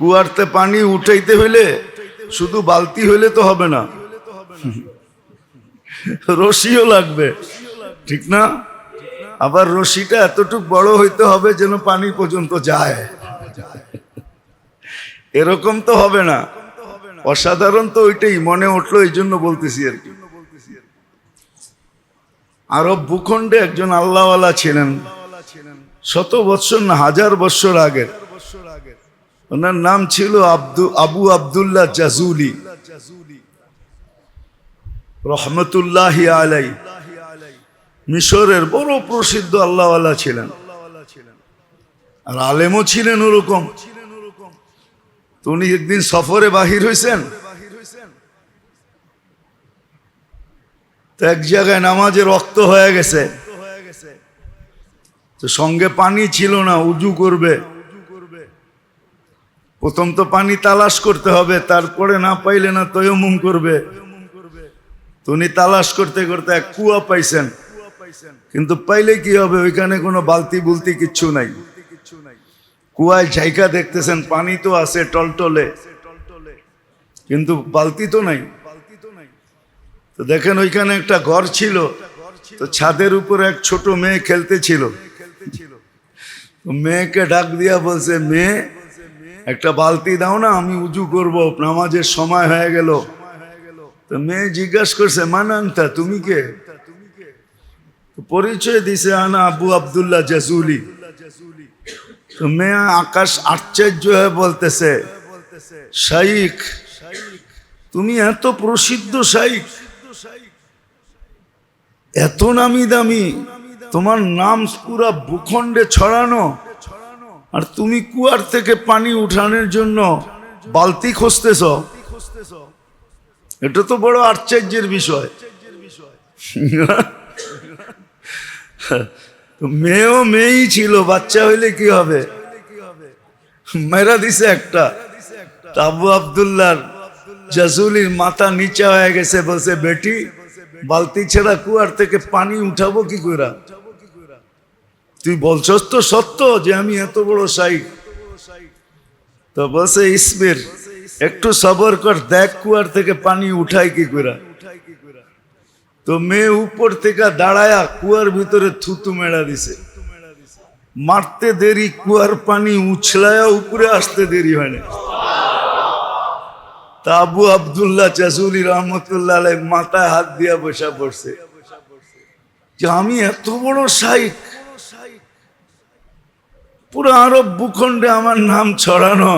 কুয়ারতে পানি উঠাইতে হইলে শুধু বালতি হইলে তো হবে না। রশিও লাগবে। ঠিক না? আবার রশিটা এতটুক বড় হইতে হবে যেন পানি পর্যন্ত যায়। এরকম তো হবে না। অসাধারণ তো ওইটাই, মনে উঠল এই জন্য বলতেছি আর কি। আরব ভূখণ্ডে একজন আল্লাহওয়ালা ছিলেন। শত বৎসর না, হাজার বৎসর আগের। ওনার নাম ছিল আব্দু, আবু আবদুল্লাহ জাজুলি। রহমতুল্লাহ আলাই মিশরের বড় প্রসিদ্ধ আল্লাহওয়ালা ছিলেন। আর আলেমও ছিলেন ওরকম। উনি একদিন সফরে বাহির হয়েছেন তো এক জায়গায় নামাজে রক্ত হয়ে গেছে। তো সঙ্গে পানি ছিল না, উজু করবে। প্রথম তো পানি তালাশ করতে হবে, তারপরে না পাইলে না তয়মুম করবে। উনি তালাশ করতে করতে এক কুয়া পাইছেন। কিন্তু পাইলে কি হবে, ওইখানে কোনো বালতি বুলতি কিচ্ছু নাই। কুয়ায় ঝাইকা দেখতেছেন, পানি তো আছে টলটলে। কিন্তু বালতি তো নাই। তো দেখেন ওইখানে একটা ঘর ছিল, তো ছাদের উপরে এক ছোট মেয়ে খেলতেছিল তো মেয়েকে ডাক দিয়া বলছে, মেয়ে একটা বালতি দাও না, আমি উজু করব। নামাজের সময় হয়ে গেল। তো মেয়ে জিজ্ঞাসা করছে, মানান্তা, তুমি কে? পরিচয় দিছে, আনা আবু আবদুল্লাহ জাজুলি। তো মেয়ে আকাশ আশ্চর্য হয়ে বলতেছে, শাইখ, তুমি এত প্রসিদ্ধ শাইখ। এত নামি দামি। তোমার নাম পুরা ভূখণ্ডে ছড়ানো। আর তুমি কুয়ার থেকে পানি উঠানোর জন্য বালতি খুঁজতেছ? এটা তো বড় আশ্চর্যের বিষয়। মেয়েও মেয়েই ছিল, বাচ্চা হইলে কি হবে? মেরা দিছে একটা। আবু আবদুল্লার জাজুলির মাথা নিচা হয়ে গেছে, বলছে, বেটি, বালতি ছেড়া কুয়ার থেকে পানি উঠাবো কি করে তুই বলছস তো সত্য যে আমি এত বড় সাই তো বলছে, ইসমির, একটু সবর কর, দেখ কুয়ার থেকে পানি উঠাই কি করে তো মেয়ে উপর থেকে দাঁড়ায়া কুয়ার ভিতরে থুতু মেরা দিছে। মারতে দেরি, কুয়ার পানি উছলায়া উপরে আসতে দেরি হয় না তা আবু আবদুল্লাহ চাসুলি রহমতুল্লাহ মাথায় হাত দিয়া বসা পড়ছে। যে আমি এত বড় সাইক পুরো আরব ভূখণ্ডে আমার নাম ছড়ানো।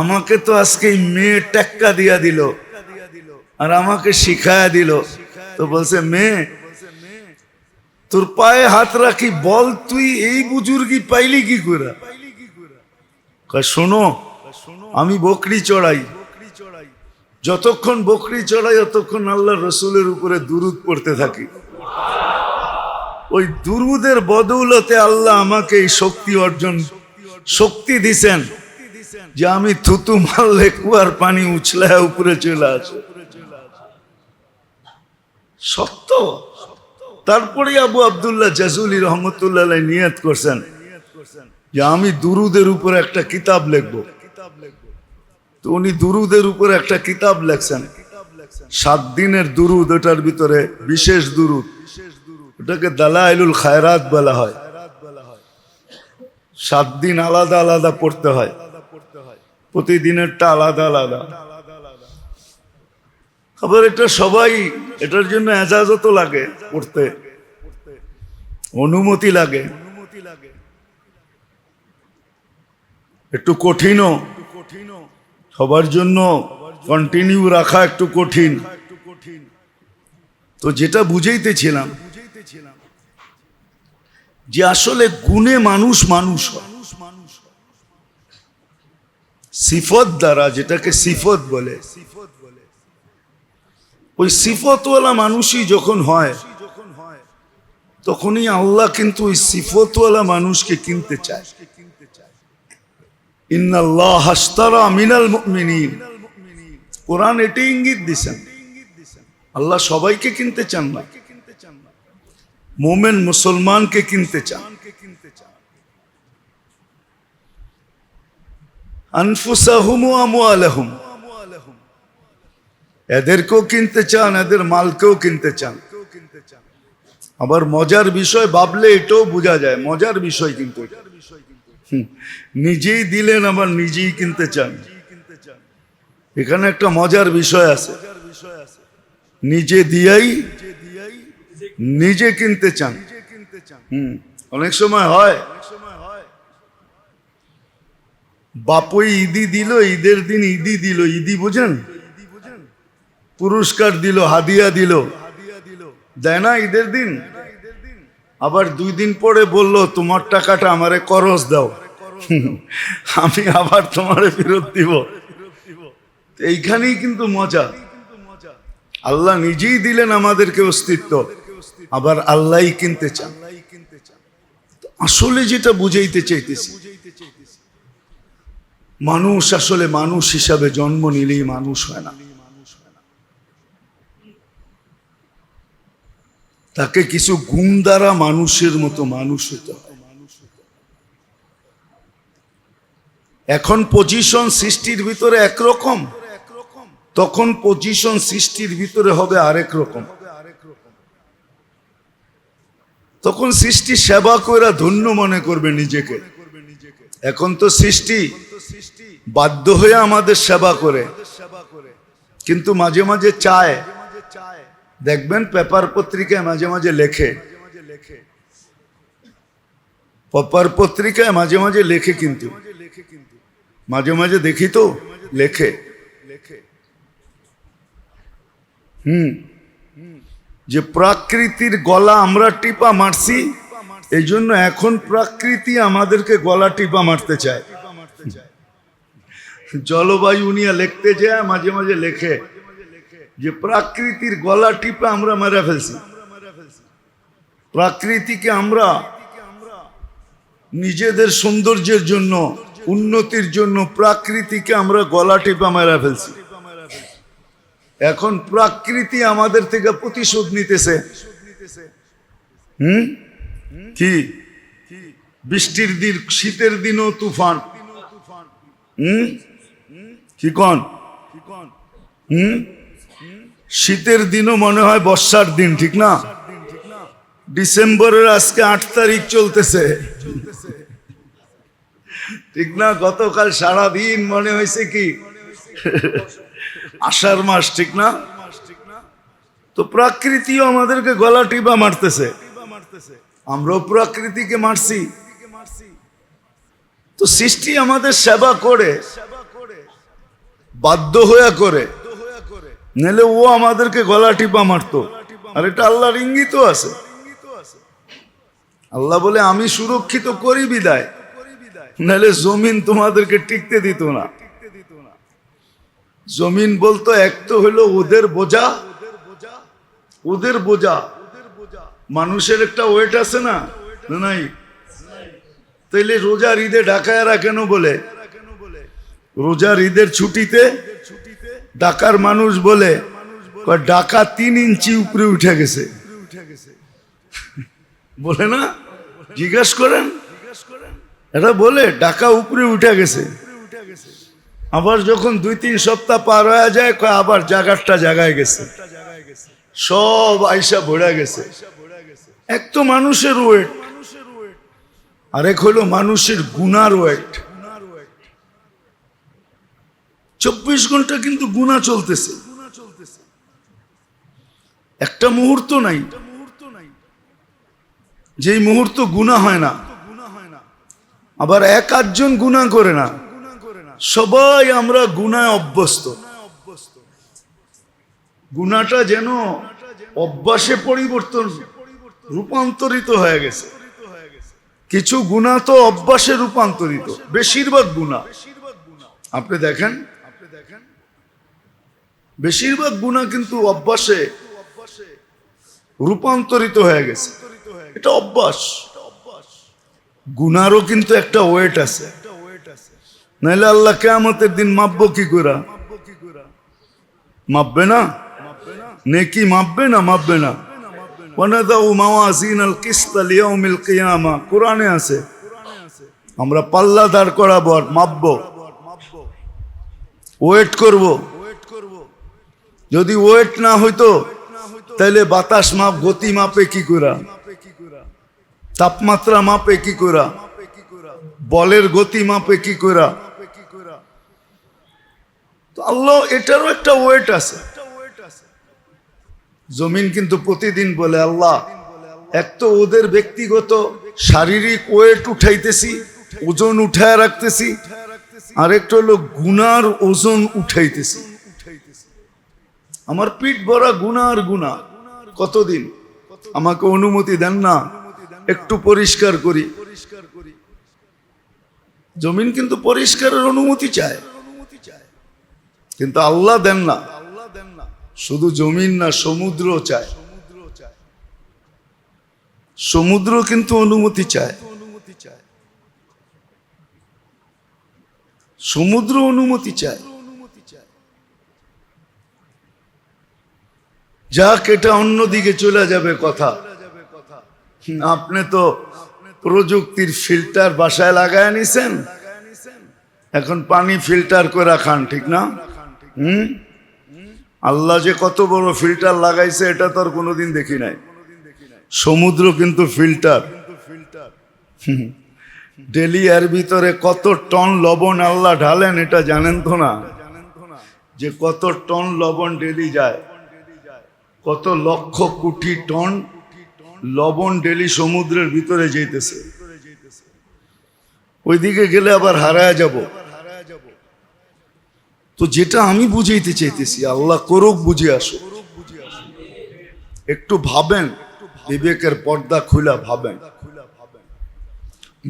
আমাকে তো আজকে মেয়ে টেক্কা দিয়া দিল। আর আমাকে শিখায়া দিল। তো বলছে, মেয়ে, তোর পায়ে হাত রাখি, বল তুই এই বুজুর্গি পাইলি কি করে? শোনো, আমি বকরি চড়াই। যতক্ষণ বকরি চড়াই ততক্ষণ আল্লাহ রসুলের উপরে দুরুদ পড়তে থাকি। ওই দুরুদের বদৌলতে আল্লাহ আমাকে এই শক্তি অর্জন, শক্তি দিছেন যে আমি থুতু মারলে কুয়ার পানি উছলায় উপরে চলে আসে। সত্য? তারপরে আবু আবদুল্লাহ জাজুলি রহমতুল্লাহ নিয়ত করছেন যে আমি দুরুদের উপরে একটা কিতাব লিখব। তো উনি দুরুদের উপর একটা কিতাব লেখছেন। সাত দিনের দুরুদ ওটার ভিতরে বিশেষ দুরুদ। ওটাকে দালাইলুল খায়রাত বলা হয়। সাত দিন আলাদা আলাদা পড়তে হয়। প্রতিদিনেরটা আলাদা আলাদা। আবার এটা সবাই, এটার জন্য এজাজত লাগে পড়তে। অনুমতি লাগে। একটু কঠিনও। সবার জন্য কন্টিনিউ রাখা একটু কঠিন। তো যেটা বুঝাইতেছিলাম যে আসলে গুণে মানুষ মানুষ হয়। সিফত দ্বারা যেটাকে সিফত বলে, ওই সিফতওয়ালা মানুষই যখন হয়, তখনই আল্লাহ কিন্তু ওই সিফতওয়ালা মানুষকে কিনতে চায়। কোরআন এটি ইঙ্গিত দিছেন। আল্লাহ সবাইকে কিনতে চান না। মোমেন মুসলমানকে কিনতে চান এদেরকেও কিনতে চান, এদের মালকেও কিনতে চান। আবার মজার বিষয়, ভাবলে এটাও বোঝা যায়, মজার বিষয় কিন্তু নিজেই দিলেন, আবার নিজেই কিনতে চান। এখানে একটা মজার বিষয় আছে। নিজে দিয়াই নিজে কিনতে চান। হুম অনেক সময় হয়। বাপই ঈদি দিল ঈদের দিন ঈদি দিল ঈদি বুঝেন? পুরস্কার দিল হাদিয়া দিল। দেয় না ঈদের দিন? আবার দুই দিন পরে বলল তোমার টাকাটা আমারে করজ দাও। আমি আবার তোমারে ফেরত দিব। এইখানেই কিন্তু মজা। আল্লাহ নিজেই দিলেন আমাদেরকে অস্তিত্ব। আবার আল্লাহই কিনতে চান। আসলে যেটা বুঝাইতে চাইতেছি, মানুষ আসলে মানুষ হিসাবে জন্ম নিলেই মানুষ হয় না। তাকে কিছু গুণ দ্বারা মানুষের মতো মানুষ হতে হয়। এখন পজিশন সৃষ্টির ভিতরে একরকম, তখন পজিশন সৃষ্টির ভিতরে হবে আরেক রকম। তখন সৃষ্টি সেবা কইরা ধন্য মনে করবে নিজেকে। এখন তো সৃষ্টি বাধ্য হয়ে আমাদের সেবা করে। কিন্তু মাঝে মাঝে চায়। দেখবেন পেপার পত্রিকায় মাঝে মাঝে লেখে। পেপার পত্রিকায় মাঝে মাঝে লেখে কিন্তু। মাঝে মাঝে দেখি তো, লেখে। হুম। যে প্রাকৃতির গলা আমরা টিপা মারছি এই জন্য এখন প্রাকৃতি আমাদেরকে গলা টিপা মারতে চায়। জলবায়ু নিয়ে লিখতে যায়, মাঝে মাঝে লেখে যে প্রাকৃতির গলা টিপে আমরা মেরে ফেলছি। প্রাকৃতিকে আমরা নিজেদের সৌন্দর্যের জন্য, উন্নতির জন্য প্রাকৃতিকে আমরা গলা টিপা মেরে ফেলছি। এখন প্রাকৃতি আমাদের থেকে প্রতিশোধ নিতেছে। হুম? কি? বৃষ্টির দিন, শীতের দিনও তুফান। হুম? কি কন? হুম? শীতের দিনও মনে হয় বর্ষার দিন, ঠিক না? ডিসেম্বরের আজকে আট তারিখ চলতেছে। ঠিক না? গতকাল সারা দিন মনে হয়েছে কি? আষাঢ় মাস, ঠিক না? তো প্রকৃতিও আমাদেরকে গলা টিপা মারতেছে। আমরাও প্রকৃতিকে মারছি। তো সৃষ্টি আমাদের সেবা করে, বাধ্য হয়ে করে। নাহলে ও আমাদেরকে গলা টিপা মারতো। আর এটা আল্লাহর ইঙ্গিত আছে। আল্লাহ বলে, আমি সুরক্ষিত করি বিদায়। নাহলে জমিন তোমাদেরকে টিকতে দিত না। জমিন বলতো, এক তো হলো ওদের বোঝা ওদের বোঝা। মানুষের একটা ওয়েট আছে না? নাই? তাইলে রোজার ঈদে ঢাকায়ারা কেন বলে? রোজার ঈদের ছুটিতে ডাকার মানুষ বলে ডাকা তিন ইঞ্চি উপরে উঠে গেছে। বলে না? জিজ্ঞাস করেন? এটা বলে ডাকা উপরে উঠে গেছে। আবার যখন দুই, তিন সপ্তাহ পার হয়ে যায় আবার জায়গাটা জায়গায় গেছে। সব আইসা ভরে গেছে। এক তো মানুষের ওয়েট আরেক হলো মানুষের গুনার ওয়েট চব্বিশ ঘণ্টা কিন্তু গুণা চলতেছে। একটা মুহূর্ত নাই। যেই মুহূর্ত গুণা হয় না, আবার এক আধজন গুণা করে না। সবাই আমরা গুনায় অভ্যস্ত। গুণাটা যেন অভ্যাসে পরিবর্তন রূপান্তরিত হয়ে গেছে। কিছু গুণা তো অভ্যাসে রূপান্তরিত, বেশিরভাগ গুণা। আপনি দেখেন, বেশিরভাগ গুণা কিন্তু অভ্যাসে রূপান্তরিত হয়ে গেছে। এটা অভ্যাস। গুনারও কিন্তু একটা ওয়েট আছে। নাহলে আল্লাহ কেমতের দিন মাপবো কি করে মাপবে না? নেকি মাপবে না মাপবে না? আমরা পাল্লা দাঁড় করাবো আর মাপবো। ওয়েট করব। যদি ওয়েট না হইতো তাহলে বাতাস মাপ, গতি মাপে কি করা তাপমাত্রা মাপে কি করা বলের গতি মাপে কি করা তো আল্লাহ এটারও একটা ওয়েট আছে। জমিন কিন্তু প্রতিদিন বলে, আল্লাহ, এক তো ওদের ব্যক্তিগত শারীরিক ওয়েট উঠাইতেছি, ওজন উঠায় রাখতেছি, আরেকটা হলো গুনার ওজন উঠাইতেছি। আমার পিঠ ভরা গুনার গুণা, কতদিন? আমাকে অনুমতি দেন না, একটু পরিষ্কার করি। জমিন কিন্তু পরিষ্কারের অনুমতি চায়। কিন্তু আল্লাহ দেন না। শুধু জমিন না সমুদ্র চায়। সমুদ্র কিন্তু অনুমতি চায়। সমুদ্র অনুমতি চায়। যাক, এটা অন্যদিকে চলে যাবে কথা। আপনি তো প্রযুক্তির ফিল্টার বাসায় লাগায় নিছেন। এখন পানি ফিল্টার করে খান ঠিক না? হুম? আল্লাহ যে কত বড় ফিল্টার লাগাইছে, এটা তো আর কোনোদিন দেখি নাই। সমুদ্র কিন্তু ফিল্টার। ডেলি এর ভিতরে কত টন লবণ আল্লাহ ঢালেন, এটা জানেন তো না? যে কত টন লবণ ডেলি যায়। কত লক্ষ কোটি টন লবণ ডেলি সমুদ্রের ভিতরে যেতেছে ওইদিকে গেলে আবার হারায় যাব। তো যেটা আমি বুঝাইতে চাইতেছি, আল্লাহ করুক বুঝে আসো একটু ভাবেন, বিবেকের পর্দা খুলা ভাবেন।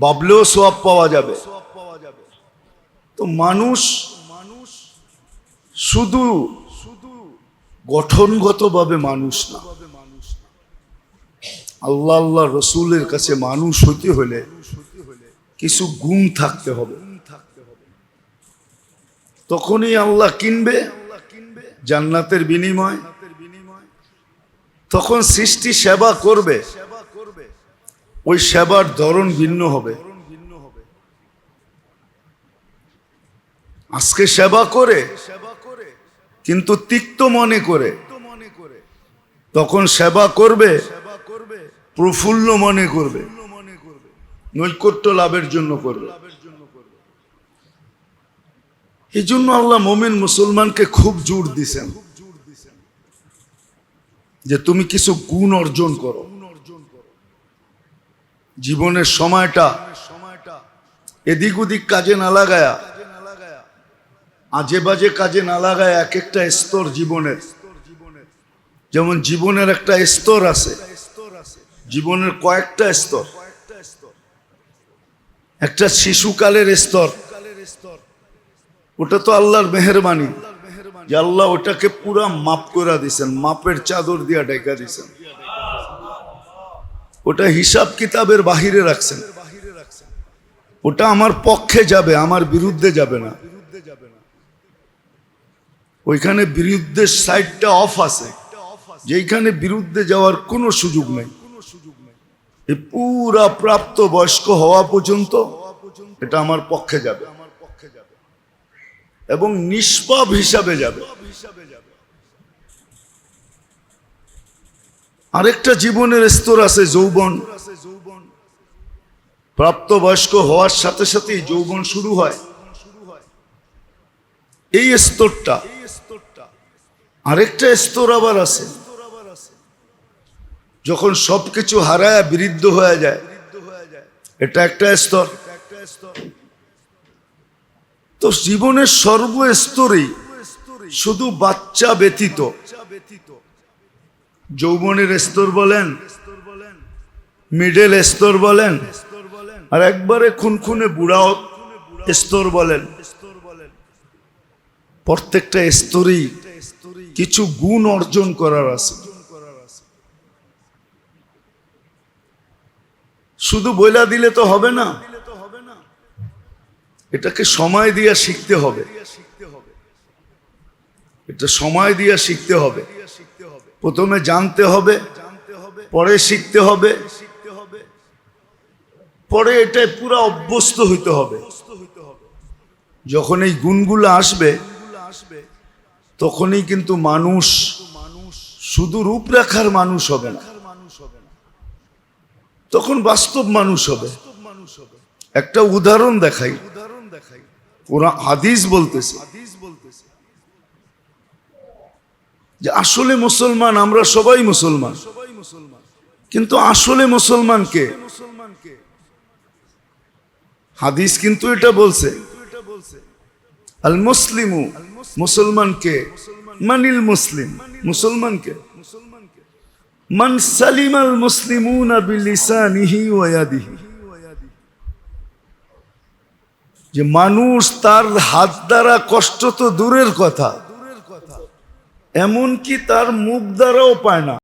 ভাবলেও সব পাওয়া যাবে। তো মানুষ মানুষ শুধু শুধু গঠনগতভাবে মানুষ না। আল্লাহ আল্লাহ রসুলের কাছে মানুষ হতে হলে কিছু গুণ থাকতে হবে। তখনই আল্লাহ কিনবে জান্নাতের বিনিময়। তখন সৃষ্টি সেবা করবে। ওই সেবার ধরন ভিন্ন হবে। আজকে সেবা করে, কিন্তু তিক্ত মনে করে। তখন সেবা করবে, প্রফুল্ল মনে করবে। নৈকট্য লাভের জন্য করবে। এই জন্য আল্লাহ মোমেন মুসলমানকে খুব জোর দিছেন যে তুমি কিছু গুণ অর্জন করো। জীবনের সময়টা এদিক ওদিক কাজে না লাগায়া, আজে বাজে কাজে না লাগায় এক একটা স্তর জীবনের। যেমন জীবনের একটা স্তর আছে, জীবনের কয়েকটা স্তর। একটা শিশুকালের স্তর ওটা তো আল্লাহর মেহরবানি। যে আল্লাহ ওটাকে পুরা মাপ করে দিছেন, মাপের চাদর দিয়া ডেকা দিছেন। ওটা হিসাব কিতাবের বাহিরে রাখছেন। ওটা আমার পক্ষে যাবে, আমার বিরুদ্ধে যাবে না। ওইখানে বিরুদ্ধের সাইডটা অফ আছে যেখানে বিরুদ্ধে যাওয়ার কোনো সুযোগ নেই। পুরা প্রাপ্ত বয়স্ক হওয়া পর্যন্ত এটা আমার পক্ষে যাবে। এবং নিষ্পাপ হিসাবে যাবে। আরেকটা জীবনের স্তর আছে যৌবন। প্রাপ্তবয়স্ক হওয়ার সাথে সাথেই যৌবন শুরু হয়। এই স্তরটা, আরেকটা স্তর আবার আছে। যখন সবকিছু হারায় বিরুদ্ধ হয়ে যায়, এটা একটা স্তর। তো জীবনের সর্বস্তরেই শুধু বাচ্চা ব্যতীত। যৌবনের স্তর বলেন মিডল স্তর বলেন, আর একবারে খুনখুনে বুড়াও স্তর বলেন। প্রত্যেকটা স্তরেই কিছু গুণ অর্জন করার আছে। শুধু বইলা দিলে তো হবে না। এটাকে সময় দিয়া শিখতে হবে। এটা সময় দিয়া শিখতে হবে। প্রথমে জানতে হবে, পরে শিখতে হবে, পরে এটাই পুরো অভ্যস্ত হইতে হবে। যখন এই গুণগুলো আসবে, তখনই কিন্তু মানুষ শুধু রূপরেখার মানুষ হবে না, তখন বাস্তব মানুষ হবে। একটা উদাহরণ দেখাই। কোরআন হাদিস বলতেছে। যে আসলে মুসলমান, আমরা সবাই মুসলমান। কিন্তু আসলে হাদিস কিন্তু এটা বলছে। আল মুসলিমু, মুসলমান কে? মানিল মুসলিম, মুসলমান কে? মান সালিম আল মুসলিমুনা যে মানুষ তার হাত দ্বারা কষ্ট তো দূরের কথা, এমনকি তার মুখ দ্বারাও পায় না।